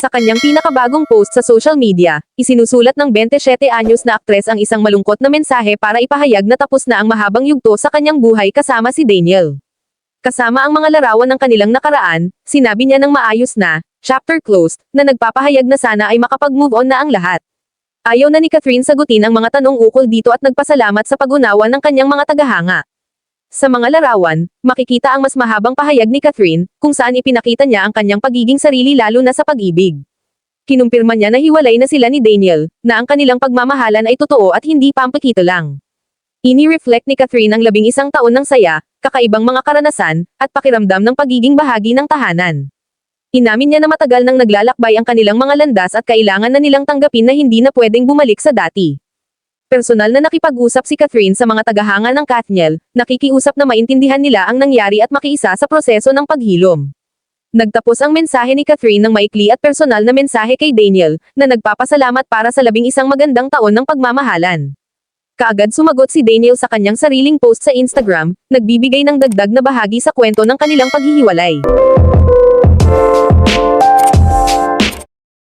Sa kanyang pinakabagong post sa social media, isinusulat ng 27 anyos na aktres ang isang malungkot na mensahe para ipahayag na tapos na ang mahabang yugto sa kanyang buhay kasama si Daniel. Kasama ang mga larawan ng kanilang nakaraan, sinabi niya ng maayos na, chapter closed, na nagpapahayag na sana ay makapag-move on na ang lahat. Ayaw na ni Catherine sagutin ang mga tanong ukol dito at nagpasalamat sa pag-unawa ng kanyang mga tagahanga. Sa mga larawan, makikita ang mas mahabang pahayag ni Catherine, kung saan ipinakita niya ang kanyang pagiging sarili lalo na sa pag-ibig. Kinumpirma niya na hiwalay na sila ni Daniel, na ang kanilang pagmamahalan ay totoo at hindi pampakito lang. Ini-reflect ni Catherine ang labing isang taon ng saya, kakaibang mga karanasan, at pakiramdam ng pagiging bahagi ng tahanan. Inamin niya na matagal nang naglalakbay ang kanilang mga landas at kailangan na nilang tanggapin na hindi na pwedeng bumalik sa dati. Personal na nakipag-usap si Catherine sa mga tagahanga ng Kathniel, nakikiusap na maintindihan nila ang nangyari at makiisa sa proseso ng paghilom. Nagtapos ang mensahe ni Catherine ng maikli at personal na mensahe kay Daniel, na nagpapasalamat para sa labing isang magandang taon ng pagmamahalan. Kaagad sumagot si Daniel sa kanyang sariling post sa Instagram, nagbibigay ng dagdag na bahagi sa kwento ng kanilang paghihiwalay.